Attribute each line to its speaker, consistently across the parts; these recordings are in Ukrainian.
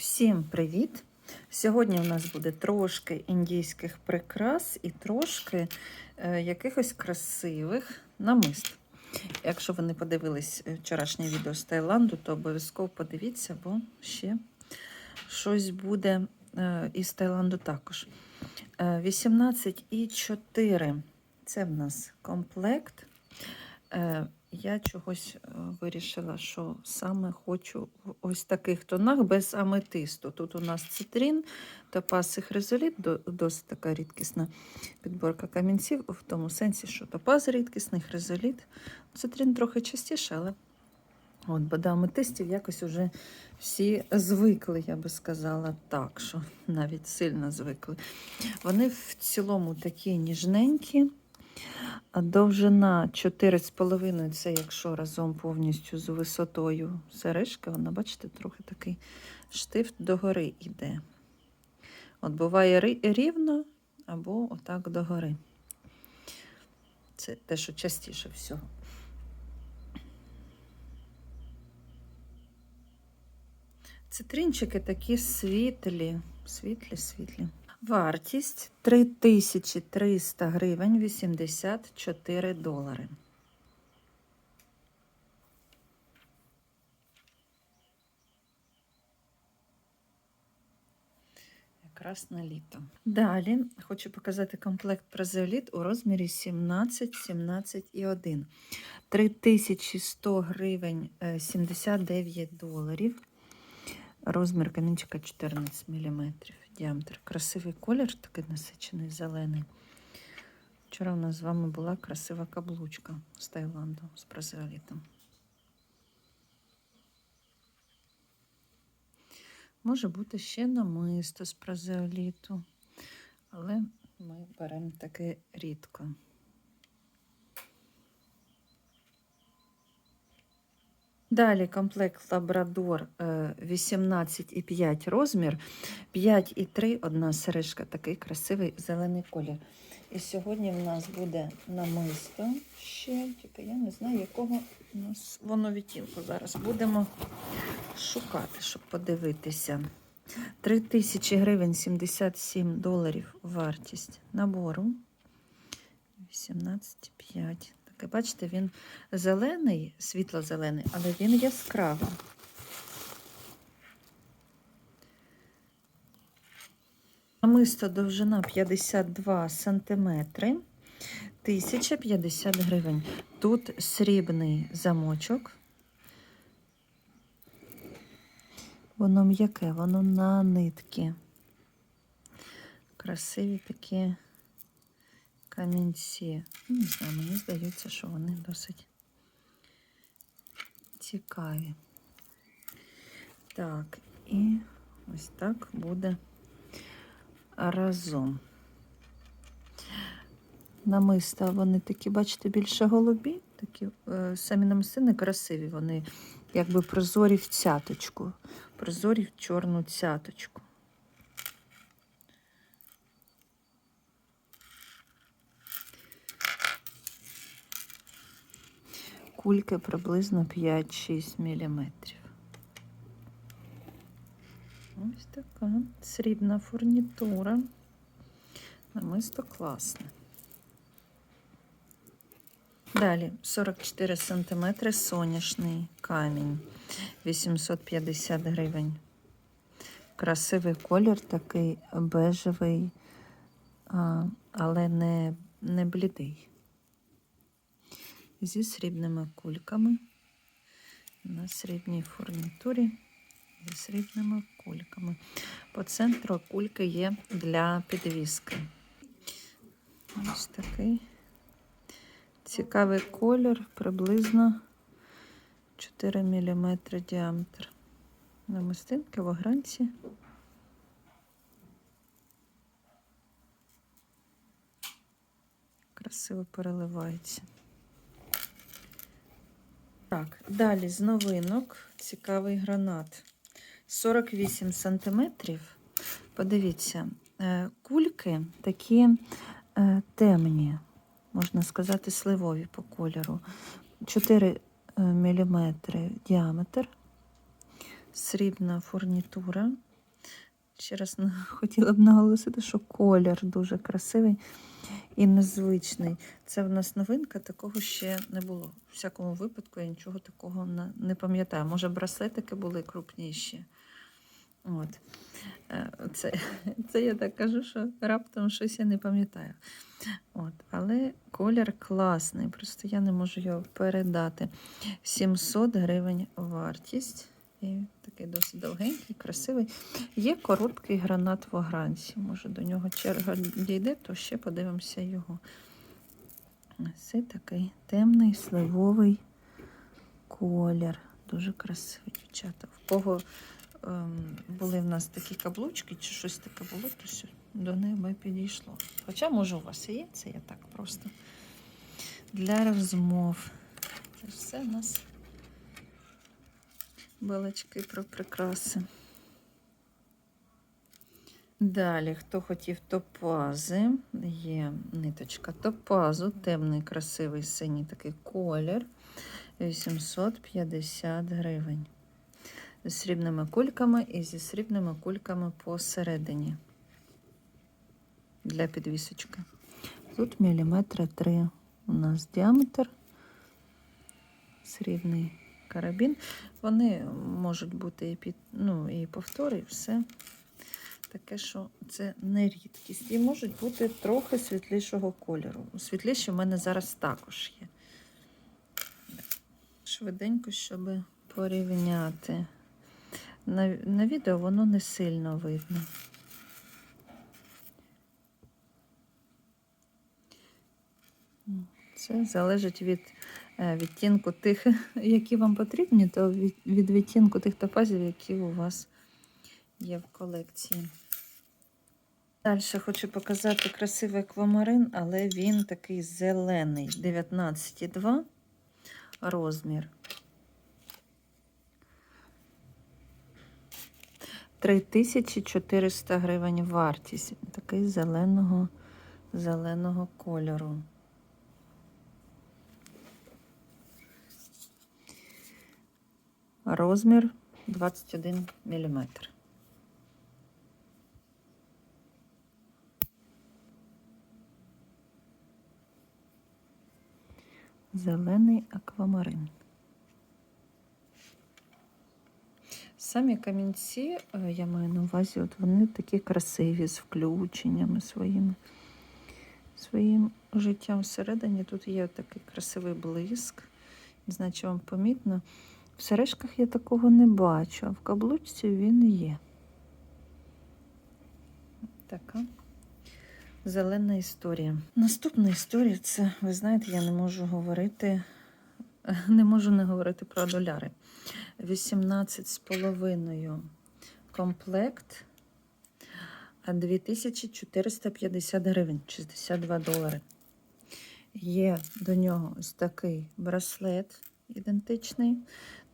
Speaker 1: Всім привіт! Сьогодні у нас буде трошки індійських прикрас і трошки е, якихось красивих намист. Якщо ви не подивились е, вчорашнє відео з Таїланду, то обов'язково подивіться, бо ще щось буде е, із Таїланду також. Е, 18,4 це в нас комплект. Е, я чогось е, вирішила, що саме хочу в ось таких тонах без аметисту. Тут у нас цитрин, топаз і хризоліт, до- досить така рідкісна підборка камінців, в тому сенсі, що топаз рідкісний, хризоліт. Цитрин трохи частіше, але от, бо до аметистів якось уже всі звикли, я би сказала так, що навіть сильно звикли. Вони в цілому такі ніжненькі. Довжина 4,5 це якщо разом повністю з висотою сережки, вона, бачите, трохи такий штифт догори йде. От буває рівно або отак догори. Це те, що частіше всього. Цитринчики такі світлі, світлі, світлі. Вартість 3300 гривень 84 долари. Якраз на літо. Далі хочу показати комплект празеоліт у розмірі 17, 17 і 1. 3100 гривень е, 79 доларів. Розмір камінчика 14 мм. Діаметр. Красивий колір, такий насичений зелений. Вчора у нас з вами була красива каблучка з Таїланду з празеолітом. Може бути ще намисто з празеоліту, але ми беремо таке рідко. Далі комплект Лабрадор е, 18,5 розмір, 5,3 одна сережка, такий красивий зелений колір. І сьогодні в нас буде намисто ще, тільки я не знаю, якого у нас воно відтінку. Зараз будемо шукати, щоб подивитися. 3000 гривень 77 доларів вартість набору. 18,5. Таке, бачите, він зелений, світло-зелений, але він яскравий. Намисто довжина 52 сантиметри, 1050 гривень. Тут срібний замочок. Воно м'яке, воно на нитки. Красиві такі камінці. Ну, Не знаю, мені здається, що вони досить цікаві. Так, і ось так буде разом. Намиста вони такі, бачите, більше голубі, такі е, самі намистини красиві, вони якби прозорі в цяточку, прозорі в чорну цяточку. Кульки приблизно 5-6 мм. Ось така срібна фурнітура. Намисто класне. Далі 44 см соняшний камінь. 850 гривень. Красивий колір, такий бежевий, але не, не блідий. Зі срібними кульками. На срібній фурнітурі зі срібними кульками. По центру кульки є для підвіски. Ось такий цікавий колір, приблизно 4 мм діаметр. Намистинки в огранці. Красиво переливається. Так, далі з новинок цікавий гранат. 48 сантиметрів. Подивіться, е, кульки такі е, темні, можна сказати, сливові по кольору. 4 мм діаметр, срібна фурнітура, ще раз хотіла б наголосити, що колір дуже красивий і незвичний. Це в нас новинка, такого ще не було. У всякому випадку я нічого такого не, пам'ятаю. Може, браслетики були крупніші. От. Е, Це, це я так кажу, що раптом щось я не пам'ятаю. От. Але колір класний, просто я не можу його передати. 700 гривень вартість. І такий досить довгенький, красивий. Є короткий гранат в огранці. Може, до нього черга дійде, то ще подивимося його. Це такий темний сливовий колір. Дуже красивий, дівчата. В кого ем, були в нас такі каблучки, чи щось таке було, то сю- до би підійшло. Хоча, може, у вас і є, це я так просто для розмов. Це все у нас балачки про прикраси. Далі, хто хотів топази, є ниточка топазу, темний, красивий синій такий колір. 850 гривень. З срібними кульками і зі срібними кульками посередині для підвісочки. Тут міліметра 3 у нас діаметр, срібний карабін. Вони можуть бути і під, ну, і повтори, і все. Таке, що це не рідкість. І можуть бути трохи світлішого кольору. Світліші в мене зараз також є. Швиденько, щоб порівняти. На, на відео воно не сильно видно. Це залежить від відтінку тих, які вам потрібні, то від, від відтінку тих топазів, які у вас є в колекції. Далі хочу показати красивий аквамарин, але він такий зелений, 19,2 розмір. 3400 гривень вартість. Такий зеленого, зеленого кольору. Розмір 21 мм. Зелений аквамарин. Самі камінці, е, я маю на увазі, от вони такі красиві, з включеннями своїми, своїм життям всередині. Тут є такий красивий блиск. Не знаю, чи вам помітно. В сережках я такого не бачу, а в каблучці він є. Така зелена історія. Наступна історія це, ви знаєте, я не можу говорити, не можу не говорити про доляри. 18 з половиною комплект, 2450 гривень, 62 долари. Є до нього ось такий браслет ідентичний.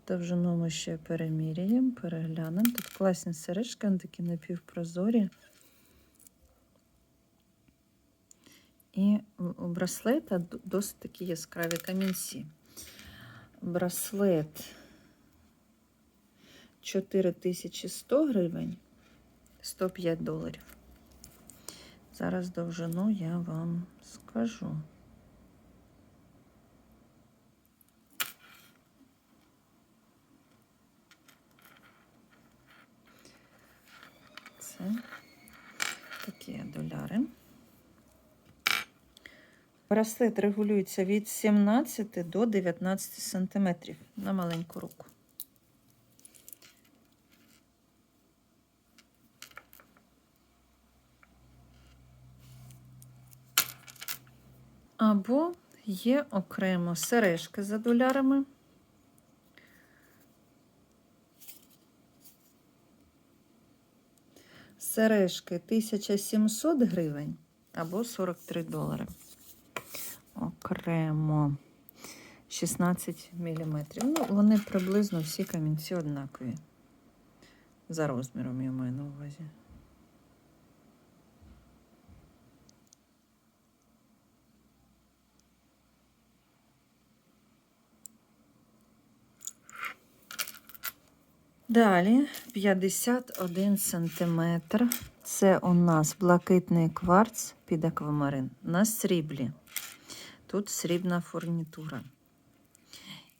Speaker 1: Довжину ми ще переміряємо, переглянемо. Тут класні сережки, вони такі напівпрозорі. І у браслета досить такі яскраві камінці. Браслет 4100 гривень, 105 доларів. Зараз довжину я вам скажу. Це такі доляри. Браслет регулюється від 17 до 19 сантиметрів на маленьку руку. Або є окремо сережки за долярами. Сережки 1700 гривень або 43 долари. Окремо 16 мм. Ну, вони приблизно всі камінці однакові. За розміром я маю на увазі. Далі 51 сантиметр. Це у нас блакитний кварц під аквамарин на сріблі. Тут срібна фурнітура.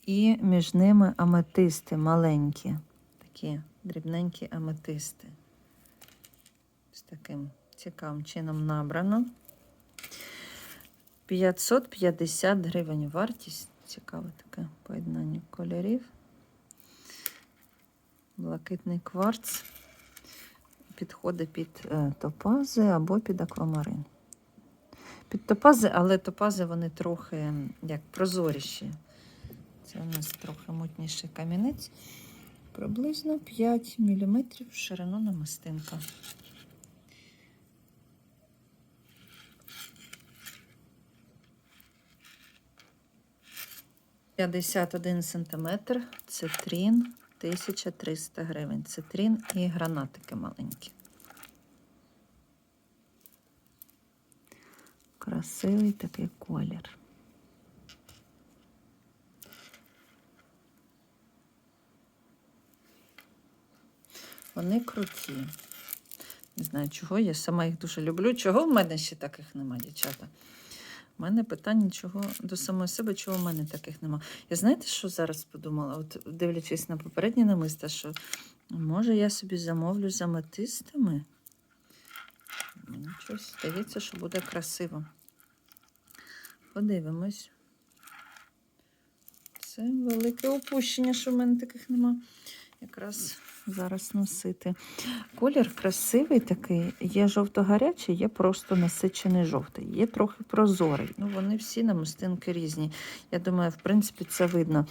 Speaker 1: І між ними аметисти маленькі, такі дрібненькі аметисти. З таким цікавим чином набрано. 550 гривень вартість. Цікаве таке поєднання кольорів. Блакитний кварц підходить під е, топази або під аквамарин. Під топази, але топази вони трохи як прозоріші. Це у нас трохи мутніший камінець. Приблизно 5 мм ширину намистинка. П'ятдесят один сантиметр, цитрін, 1300 гривень. Цитрін і гранатики маленькі. Красивий такий колір. Вони круті. Не знаю, чого, я сама їх дуже люблю. Чого в мене ще таких нема, дівчата? У мене питання чого до самої себе, чого в мене таких нема. Я знаєте, що зараз подумала? От дивлячись на попередні намиста, що може я собі замовлю з аметистами? Мені здається, що буде красиво. Подивимось. Це велике упущення, що в мене таких нема. Якраз зараз носити. Колір красивий такий, є жовто-гарячий, є просто насичений жовтий, є трохи прозорий. Ну, вони всі намистинки різні. Я думаю, в принципі, це видно.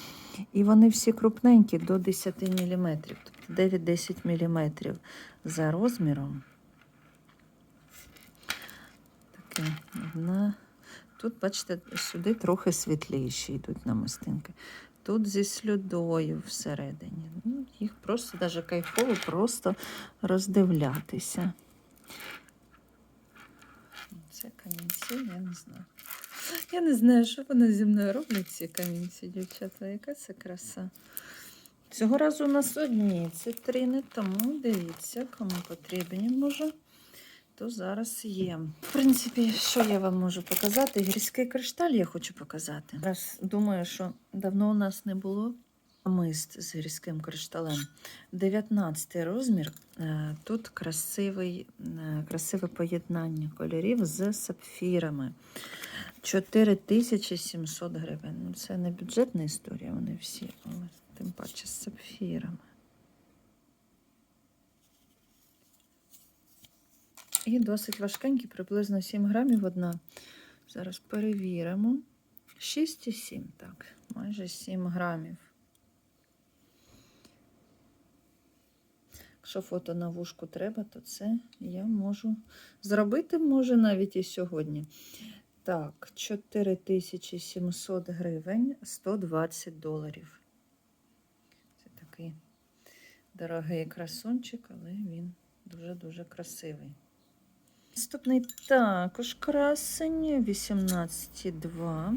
Speaker 1: І вони всі крупненькі до 10 мм, тобто 9-10 мм за розміром. Таке одна. Тут, бачите, сюди трохи світліші йдуть намистинки. Тут зі слюдою всередині. Ну, їх просто даже кайфово просто роздивлятися. Це камінці, я не знаю. Я не знаю, що вони зі мною роблять, ці камінці, дівчата. Яка це краса. Цього разу у нас одні цитрини, тому дивіться, кому потрібні може, то зараз є. В принципі, що я вам можу показати? Гірський кришталь я хочу показати. Раз думаю, що давно у нас не було мист з гірським кришталем. 19 розмір. Е, Тут красивий, е, красиве поєднання кольорів з сапфірами. 4700 гривень. Ну, Це не бюджетна історія, вони всі, але тим паче з сапфірами. І досить важкенькі, приблизно 7 грамів одна. Зараз перевіримо. 6,7, так, майже 7 грамів. Якщо фото на вушку треба, то це я можу зробити, може, навіть і сьогодні. Так, 4700 гривень, 120 доларів. Це такий дорогий красунчик, але він дуже-дуже красивий. Наступний також красень 18,2,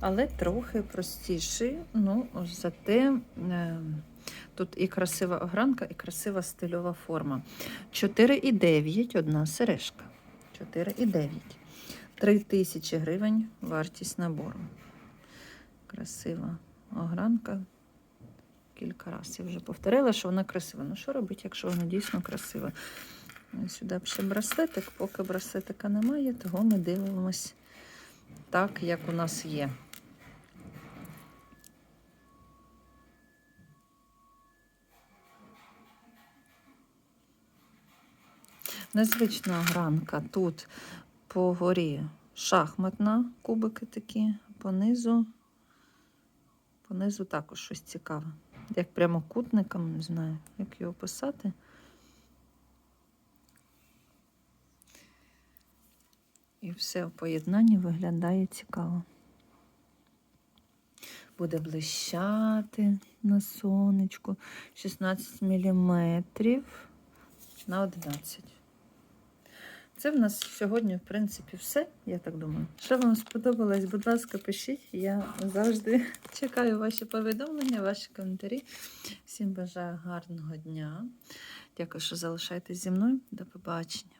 Speaker 1: але трохи простіший. Ну, зате е, тут і красива огранка, і красива стильова форма. 4,9 одна сережка. 4,9. 3 тисячі гривень вартість набору. Красива огранка. Кілька разів я вже повторила, що вона красива. Ну, що робити, якщо вона дійсно красива? Сюди б ще браслетик, поки браслетика немає, того ми дивимось так, як у нас є. Незвична гранка. Тут по горі шахматна, кубики такі, понизу, понизу також щось цікаве. Як прямокутником, не знаю, як його писати. І все в поєднанні виглядає цікаво. Буде блищати на сонечку 16 мм на 11. Це в нас сьогодні, в принципі, все, я так думаю. Що вам сподобалось, будь ласка, пишіть. Я завжди чекаю ваші повідомлення, ваші коментарі. Всім бажаю гарного дня. Дякую, що залишаєтесь зі мною. До побачення.